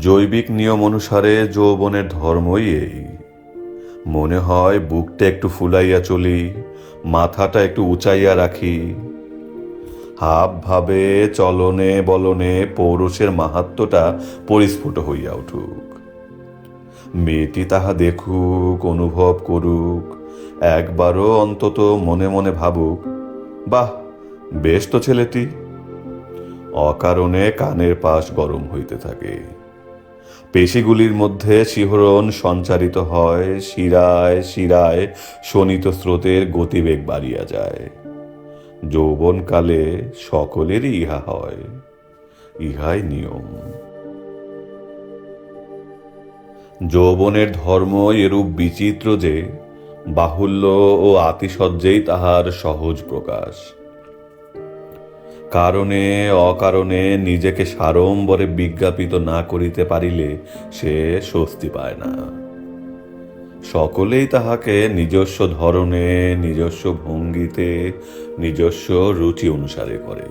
জৈবিক নিয়ম অনুসারে যৌবনের ধর্মই এই। মনে হয় বুকটা একটু ফুলাইয়া চলি, মাথাটা একটু উঁচাইয়া রাখি। হাব ভাবে চলনে বলনে পৌরুষের মাহাত্মটা পরিস্ফুট হইয়া উঠুক। মেয়েটি তাহা দেখুক, অনুভব করুক, একবারও অন্তত মনে মনে ভাবুক, বাহ, বেশ তো ছেলেটি। অকারণে কানের পাশ গরম হইতে থাকে। পেশিগুলির মধ্যে শিহরণ সঞ্চারিত হয়, শিরায় শিরায় শোনিত স্রোতের গতিবেগ বাড়িয়া যায়। যৌবনকালে সকলেরই ইহা হয়, ইহাই নিয়ম। যৌবনের ধর্ম এরূপ বিচিত্র যে, বাহুল্য ও আতিশয্যেই তাহার সহজ প্রকাশ। কারণে, অকারণে নিজেকে সাড়ম্বরে বিজ্ঞাপিত না করিতে পারিলে সে স্বস্তি পায় না। সকলেই তাহাকে নিজস্ব ধরনে নিজস্ব ভঙ্গিতে, নিজস্ব রুচি অনুসারে করে।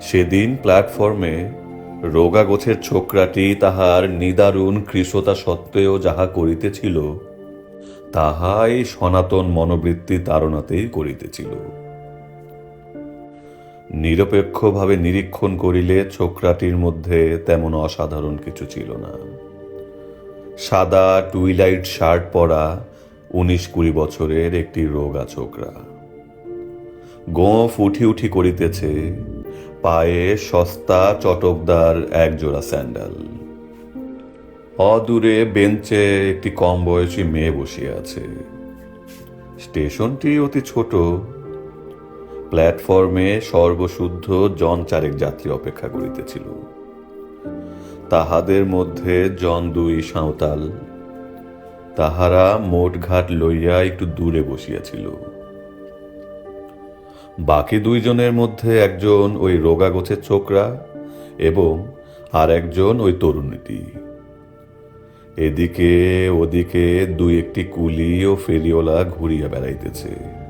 সেদিন প্ল্যাটফর্মে রোগা গোছের ছোকরাটি তাহার নিদারুণ কৃশতা সত্ত্বেও যাহা করিতেছিল, তাহাই সনাতন মনোবৃত্তি তাড়নাতেই করিতেছিল। নিরপেক্ষভাবে নিরীক্ষণ করিলে ছোকরাটির মধ্যে তেমন অসাধারণ কিছু ছিল না। সাদা টুইলাইট শার্ট পরা উনিশ কুড়ি বছরের একটি রোগা ছোকরা গোঁফ উঠি উঠি করিতেছে, পায়ে সস্তা চটকদার একজোড়া স্যান্ডেল। অদূরে বেঞ্চে একটি কম বয়সী মেয়ে বসিয়া আছে। স্টেশনটি অতি ছোট প্ল্যাটফর্মে সর্বশুদ্ধ জন চারেক যাত্রী অপেক্ষা করিতেছিল। তাহাদের মধ্যে জন দুই সাঁওতাল। তাহারা মোট ঘাট লইয়া একটু দূরে বসিয়াছিল। বাকি দুইজনের মধ্যে একজন ওই রোগা গোছের ছোকরা এবং আর একজন ওই তরুণীটি এদিকে ওদিকে দুই একটি কুলি ও ফেরিওলা ঘুরিয়া বেড়াইতেছে।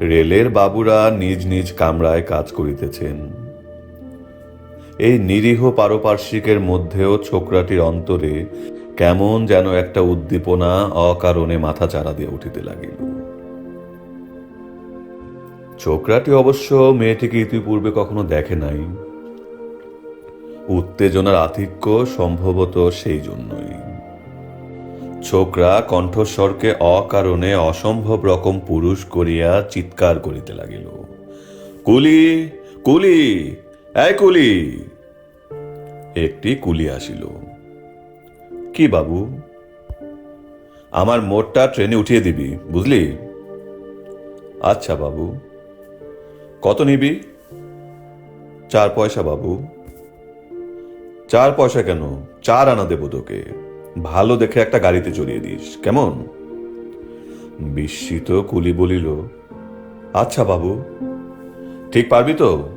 রেলের বাবুরা নিজ নিজ কামরায় কাজ করিতেছেন। এই নিরীহ পারপার্শ্বিকের মধ্যেও ছোকরাটির অন্তরে কেমন যেন একটা উদ্দীপনা অকারণে মাথা চারা দিয়ে উঠিতে লাগিল। ছোকরাটি অবশ্য মেয়েটিকে ইতিপূর্বে কখনো দেখে নাই। উত্তেজনার আধিক্য সম্ভবত সেই জন্যই। ছোকরা কণ্ঠস্বরকে অকারণে অসম্ভব রকম পুরুষ করিয়া চিৎকার করিতে লাগিল। কুলি কুলি, এই কুলি। একটি কুলি আসিল। কি বাবু? আমার মোটটা ট্রেনে উঠিয়ে দিবি, বুঝলি? আচ্ছা বাবু। কত নিবি? চার পয়সা বাবু। চার পয়সা কেন? চার আনা দেবো তোকে। ভালো দেখে একটা গাড়িতে চড়িয়ে দিস, কেমন? বিস্মিত কুলি বলিল আচ্ছা বাবু। ঠিক পারবি তো?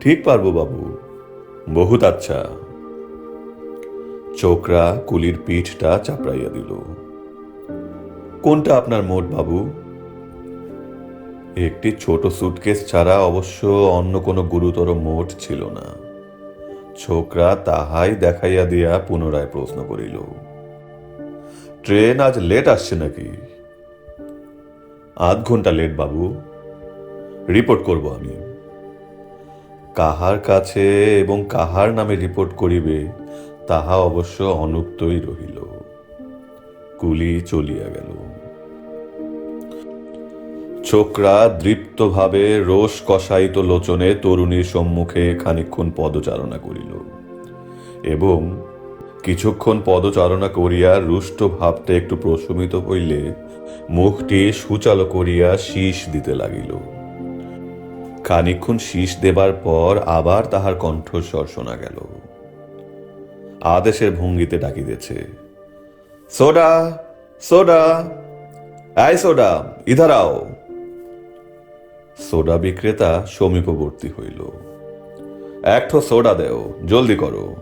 ঠিক পারব বাবু, বহুত আচ্ছা। চোকরা কুলির পিঠটা চাপড়াইয়া দিল। কোনটা আপনার মোট বাবু? একটি ছোট সুটকেস ছাড়া অবশ্য অন্য কোনো গুরুতর মোট ছিল না। ছোকরা তাহাই দেখাইয়া দিয়া পুনরায় প্রশ্ন করিল, ট্রেন আজ লেট আসছে নাকি? আধ ঘণ্টা লেট বাবু, রিপোর্ট করব আমি। কাহার কাছে এবং কাহার নামে রিপোর্ট করিবে, তাহা অবশ্য অনুক্তই রহিল। কুলি চলিয়া গেল। ছোকরা দৃপ্তভাবে রোষ কষায়িত লোচনে তরুণীর সম্মুখে খানিক্ষণ পদচারণা করিল। এবং কিছুক্ষণ পদচারণা করিয়া রুষ্ট ভাবটা একটু প্রশমিত হইলে মুখটি সুচালো করিয়া শীষ দিতে লাগিল। খানিক্ষণ শীষ দেবার পর আবার তাহার কণ্ঠস্বর শোনা গেল। আদেশের ভঙ্গিতে ডাকিতেছে, সোডা সোডা আই সোডা, ইধার আও। সোডা বিক্রেতা সমীপবর্তী হইল। একঠো সোডা দেও, জলদি করো।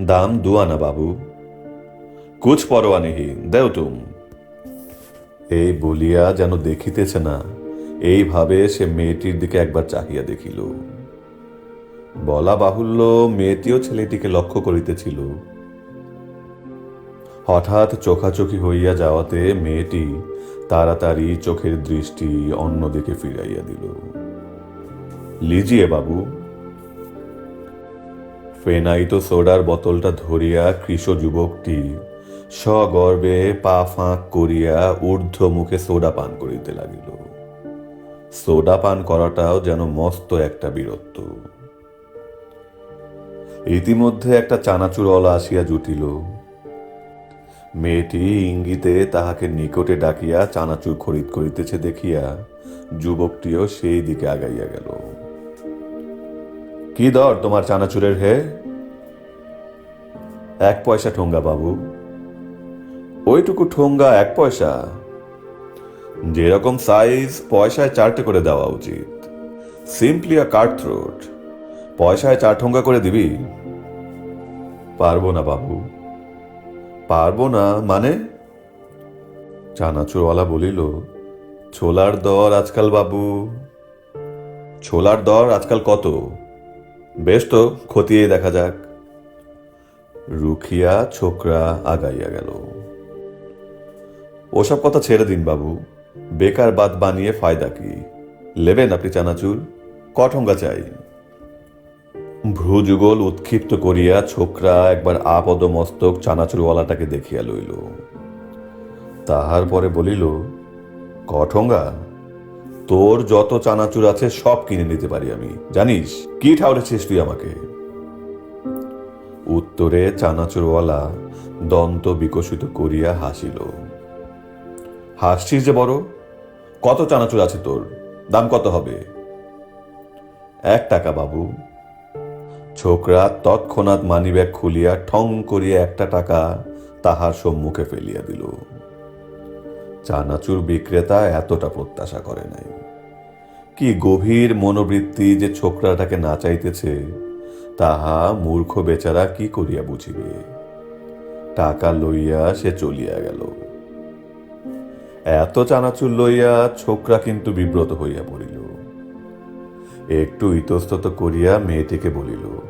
দাম দুয়ানা বাবু। কুছ পরোয়া নেহি, দেও তুম। এই বলিয়া যেন দেখিতেছে না, এইভাবে সে মেয়েটির দিকে একবার চাহিয়া দেখিল। বলা বাহুল্য মেয়েটিও ছেলেটিকে লক্ষ্য করিতেছিল। হঠাৎ চোখাচোখি হইয়া যাওয়াতে মেয়েটি তাড়াতাড়ি চোখের দৃষ্টি অন্যদিকে ফিরাইয়া দিল। লিজিয়ে বাবু, ফেনাইত সোডার বোতলটা ধরিয়া কৃষ যুবকটি সগর্বে পা ফাঁক করিয়া ঊর্ধ্ব মুখে সোডা পান করিতে লাগিল। সোডা পান করাটাও যেন মস্ত একটা বীরত্ব। ইতিমধ্যে একটা চানাচুরওয়ালা আসিয়া জুটিল। মেয়েটি ইঙ্গিতে তাহাকে নিকটে ডাকিয়া চানাচুর খরিদ করিতেছে দেখিয়া যুবকটিও সেই দিকে আগাইয়া গেল। কি দর তোমার চানাচুরের হে? এক পয়সা ঠোঙ্গা বাবু। ওইটুকু ঠোঙ্গা এক পয়সা। যেরকম সাইজ পয়সায় চারটে করে দেওয়া উচিত। সিম্পলি আ কার্ড থ্রোট পয়সায় চার ঠোঙ্গা করে দিবি? পারব না বাবু। পারব না মানে? চানাচুরওয়ালা বলিল, ছোলার দর আজকাল বাবু। ছোলার দর আজকাল কত? বেশ তো, খতিয়ে দেখা যাক। রুখিয়া ছোকরা আগাইয়া গেল। ওসব কথা ছেড়ে দিন বাবু, বেকার বাদ বানিয়ে ফায়দা কি? লেবেন আপনি চানাচুর, কঠঙ্গা চাই। ভ্রুযুগল উৎক্ষিপ্ত করিয়া ছোকরা একবার আপদ মস্তক চানাচুরওয়ালাটাকে দেখিয়া লইল। তাহার পরে বলিল, কঠঙ্গা, তোর যত চানাচুর আছে সব কিনে নিতে পারি আমি। জানিস, কি ঠাউরেছিস তুই আমাকে? উত্তরে চানাচুরওয়ালা দন্ত বিকশিত করিয়া হাসিল। হাসছিস যে বড়? কত চানাচুর আছে তোর? দাম কত হবে? এক টাকা, বাবু। ছোকরা তৎক্ষণাৎ মানিব্যাগ খুলিয়া ঠং করিয়া একটা টাকা তাহার সম্মুখে ফেলিয়া দিল। চানাচুর বিক্রেতা এতটা প্রত্যাশা করে নাই। কি গভীর মনোবৃত্তি যে ছোকরাটাকে নাচাইতেছে তাহা মূর্খ বেচারা কি করিয়া বুঝিবে? টাকা লইয়া সে চলিয়া গেল। এত চানাচুর লইয়া ছোকরা কিন্তু বিব্রত হইয়া পড়িল। একটু ইতস্তত করিয়া মেয়েটিকে বলিল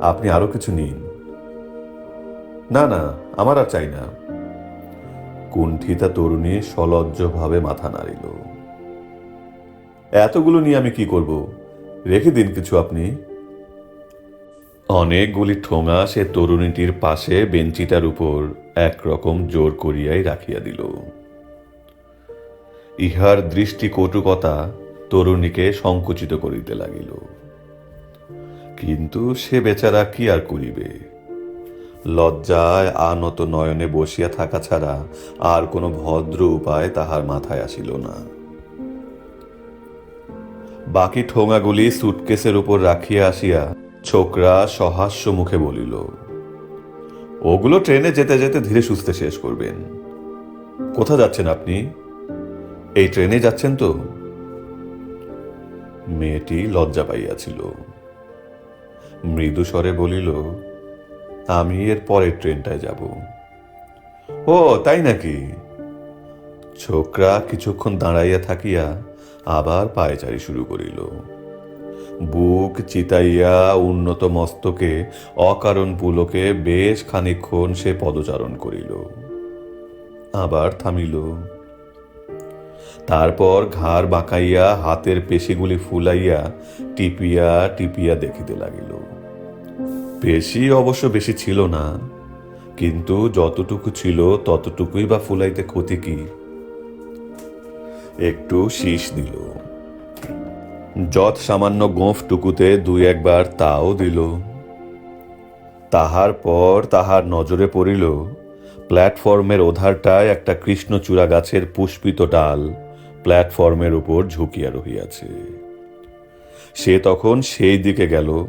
আপনি আরও কিছু নিন। না না, আমার আর চাই না। কুণ্ঠিতা তরুণী সলজ্জভাবে মাথা নাড়িল। এতগুলো নিয়ে আমি কি করব? রেখে দিন কিছু আপনি। অনেকগুলি ঠোঙা সে তরুণীটির পাশে বেঞ্চিটার উপর একরকম জোর করিয়াই রাখিয়া দিল। ইহার দৃষ্টি কটুকতা তরুণীকে সংকুচিত করিতে লাগিল। কিন্তু সে বেচারা কি আর করিবে? লজ্জায় আনত নয়নে বসিয়া থাকা ছাড়া আর কোনো ভদ্র উপায় তাহার মাথায় আসিল না। বাকি ঠোঙাগুলি সুটকেসের উপর রাখিয়া আসিয়া ছোকরা সহাস্য মুখে বলিল, ওগুলো ট্রেনে যেতে যেতে ধীরে সুস্থে শেষ করবেন। কোথা যাচ্ছেন আপনি? এই ট্রেনে যাচ্ছেন তো? মেয়েটি লজ্জা পাইয়াছিল। মৃদু স্বরে বলিল, আমি এর পরের ট্রেনটায় যাব। ও, তাই নাকি? ছোকরা কিছুক্ষণ দাঁড়াইয়া থাকিয়া আবার পায়চারি শুরু করিল। বুক চিতাইয়া উন্নত মস্তকে, অকারণ পুলকে বেশ খানিক্ষণ সে পদচারণ করিল। আবার থামিল। তারপর ঘাড় বাঁকাইয়া হাতের পেশিগুলি ফুলাইয়া টিপিয়া টিপিয়া দেখিতে লাগিল। পেশি অবশ্য বেশি ছিল না, কিন্তু যতটুকু ছিল ততটুকুই বা ফুলাইতে ক্ষতি কি? একটু শীষ দিল যৎ সামান্য গোঁফটুকুতে দুই একবার তাও দিল। তাহার পর তাহার নজরে পড়িল, প্ল্যাটফর্মের ওধারটায় একটা কৃষ্ণচূড়া গাছের পুষ্পিত ডাল। প্ল্যাটফর্মের উপর ঝুঁকিয়া রহিয়াছে। সে তখন সেই দিকে গেল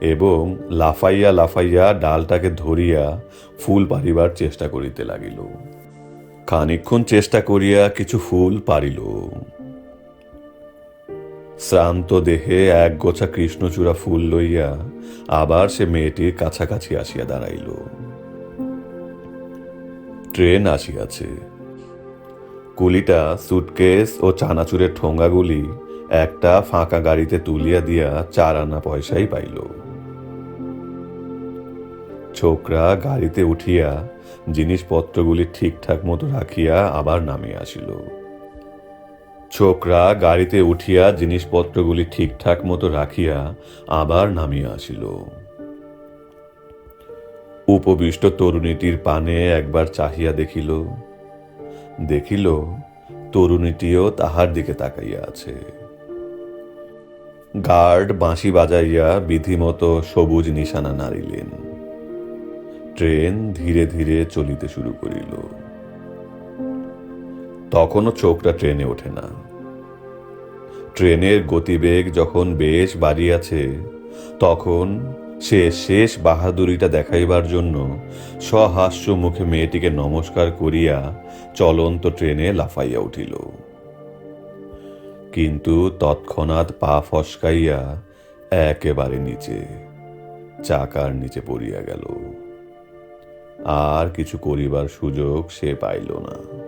এবং লাফাইয়া লাফাইয়া ডালটাকে ধরিয়া ফুল পারিবার চেষ্টা করিতে লাগিল। খানিক্ষণ চেষ্টা করিয়া কিছু ফুল পারিল শ্রান্ত দেহে এক গোছা কৃষ্ণচূড়া ফুল লইয়া আবার সে মেয়েটির কাছাকাছি আসিয়া দাঁড়াইল। ট্রেন আসিয়াছে। কুলিটা সুটকেস ও চানাচুরের ঠোঙ্গাগুলি একটা ফাঁকা গাড়িতে তুলিয়া দিয়া চার আনা পয়সাই পাইল। ছোকরা গাড়িতে উঠিয়া জিনিসপত্রগুলি ঠিকঠাক মতো রাখিয়া আবার নামিয়া আসিল। ছোকরা গাড়িতে উঠিয়া জিনিসপত্রগুলি ঠিকঠাক মতো রাখিয়া আবার নামিয়া আসিল। উপবিষ্ট তরুণীটির পানে একবার চাহিয়া দেখিল। দেখিল তরুণীটিও তাহার দিকে তাকাইয়া আছে। গার্ড বাঁশি বাজাইয়া বিধিমতো সবুজ নিশানা নাড়িলেন। ট্রেন ধীরে ধীরে চলিতে শুরু করিল। তখনও চোখটা ট্রেনে ওঠে না। ট্রেনের গতিবেগ যখন বেশ বাড়িয়াছে, তখন সে শেষ বাহাদুরিটা দেখাইবার জন্য সহাস্য মুখে মেয়েটিকে নমস্কার করিয়া চলন্ত ট্রেনে লাফাইয়া উঠিল। কিন্তু তৎক্ষণাৎ পা ফসকাইয়া একেবারে নিচে, চাকার নিচে পড়িয়া গেল। আর কিছু করিবার সুযোগ সে পাইল না।